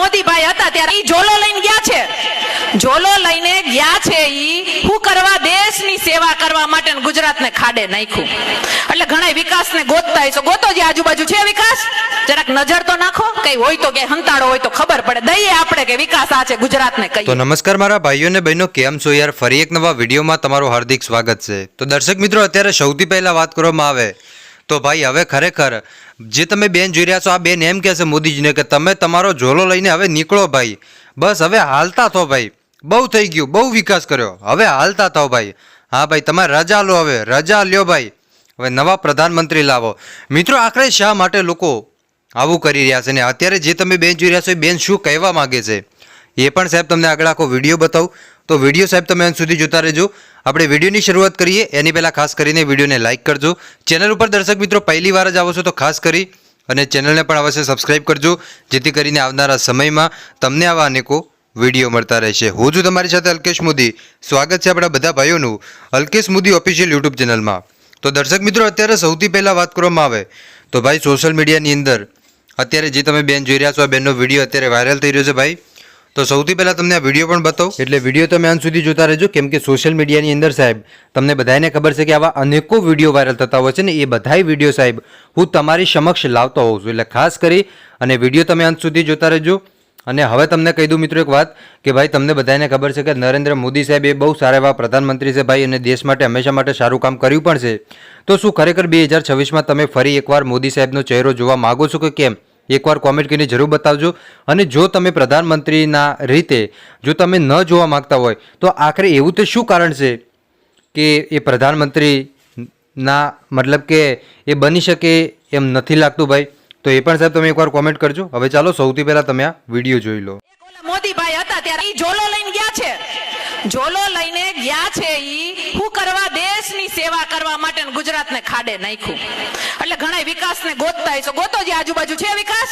મોદીભાઈ હતા ત્યારે ઈ ઝોલો લઈને ગયા છે. ઝોલો લઈને ગયા છે ઈ હું કરવા દેશની સેવા કરવા માટે ગુજરાતને ખાડે નાખ્યું. એટલે ઘણા વિકાસને ગોતતા હશો ગોતો જે આજુબાજુ છે વિકાસ? જરાક નજર તો નાખો. કઈ હોય તો કે હંતાળો હોય તો ખબર પડે. દઈએ આપણે કે વિકાસ આ છે, ગુજરાતને તો કહીએ નમસ્કાર મારા ભાઈઓ અને બહેનો, કેમ છો યાર? ફરી એક નવા વિડીયોમાં તમારું હાર્દિક સ્વાગત છે. તો દર્શક મિત્રો, અત્યારે સૌથી પહેલા વાત કરવામાં આવે તો ભાઈ હવે ખરેખર, જે તમે બેન જોઈ રહ્યા છો, આ બેન એમ કહે છે મોદીજીને કે તમે તમારો ઝોલો લઈને હવે નીકળો ભાઈ. બસ હવે હાલતા થો ભાઈ. બહુ થઈ ગયું, બહુ વિકાસ કર્યો. હવે હાલતા થાવ ભાઈ. હા ભાઈ તમે રજા લો હવે, રજા લ્યો ભાઈ. હવે નવા પ્રધાનમંત્રી લાવો. મિત્રો, આખરે શા માટે લોકો આવું કરી રહ્યા છે ને? અત્યારે જે તમે બેન જોઈ રહ્યા છો એ બેન શું કહેવા માગે છે? એ પણ સાહેબ તમને આગળ આખો વીડિયો બતાવું. તો વીડિયો સાહેબ તમે અંત સુધી જોતા રહેજો. આપણે વિડીયોની શરૂઆત કરીએ. એની પહેલાં ખાસ કરીને વિડીયોને લાઇક કરજો. ચેનલ ઉપર દર્શક મિત્રો પહેલી વાર જ આવો છો તો ખાસ કરી અને ચેનલને પણ અવશ્ય સબસ્ક્રાઇબ કરજો, જેથી કરીને આવનારા સમયમાં તમને આવા અનેકો વીડિયો મળતા રહેશે. હું છું તમારી સાથે અલ્કેશ મોદી. સ્વાગત છે આપણા બધા ભાઈઓનું અલ્કેશ મોદી ઓફિશિયલ યુટ્યુબ ચેનલમાં. તો દર્શક મિત્રો, અત્યારે સૌથી પહેલાં વાત કરવામાં આવે તો ભાઈ સોશિયલ મીડિયાની અંદર અત્યારે જે તમે બેન જોઈ રહ્યા છો, આ બેનનો વીડિયો અત્યારે વાયરલ થઈ રહ્યો છે ભાઈ. તો સૌથી પહેલાં તમને આ વીડિયો પણ બતાવો. એટલે વીડિયો તમે અંત સુધી જોતા રહેજો, કેમ કે સોશિયલ મીડિયાની અંદર સાહેબ, તમને બધાને ખબર છે કે આવા અનેકો વીડિયો વાયરલ થતા હોય છે ને એ બધાય વીડિયો સાહેબ હું તમારી સમક્ષ લાવતો હોઉં છું. એટલે ખાસ કરી અને વીડિયો તમે અંત સુધી જોતા રહેજો. અને હવે તમને કહી દઉં મિત્રો એક વાત કે ભાઈ, તમને બધાને ખબર છે કે નરેન્દ્ર મોદી સાહેબ એ બહુ સારા એવા પ્રધાનમંત્રી છે ભાઈ, અને દેશ માટે હંમેશા માટે સારું કામ કર્યું પણ છે. તો શું ખરેખર બે હજાર છવ્વીસમાં તમે ફરી એકવાર મોદી સાહેબનો ચહેરો જોવા માગો છો કે કેમ? એકવાર કોમેન્ટ કરીને જરૂર બતાવજો. અને જો તમે પ્રધાનમંત્રીના રીતે, જો તમે ન જોવા માંગતા હોય, તો આખરે એવું તો શું કારણ છે કે એ પ્રધાનમંત્રીના મતલબ કે એ બની શકે એમ નથી લાગતું ભાઈ? તો એ પણ સાહેબ તમે એકવાર કોમેન્ટ કરજો. હવે ચાલો સૌથી પહેલાં તમે આ વીડિયો જોઈ લો. મોદીભાઈ હતા ત્યારે ઝોલો લઈને ગયા છે. ઝોલો લઈને ગયા છે ઈ દેશની સેવા કરવા માટે ગુજરાતને ખાડે નાખ્યું. એટલે ઘણા વિકાસને ગોતતા હશો ગોતો જે આજુબાજુ છે વિકાસ?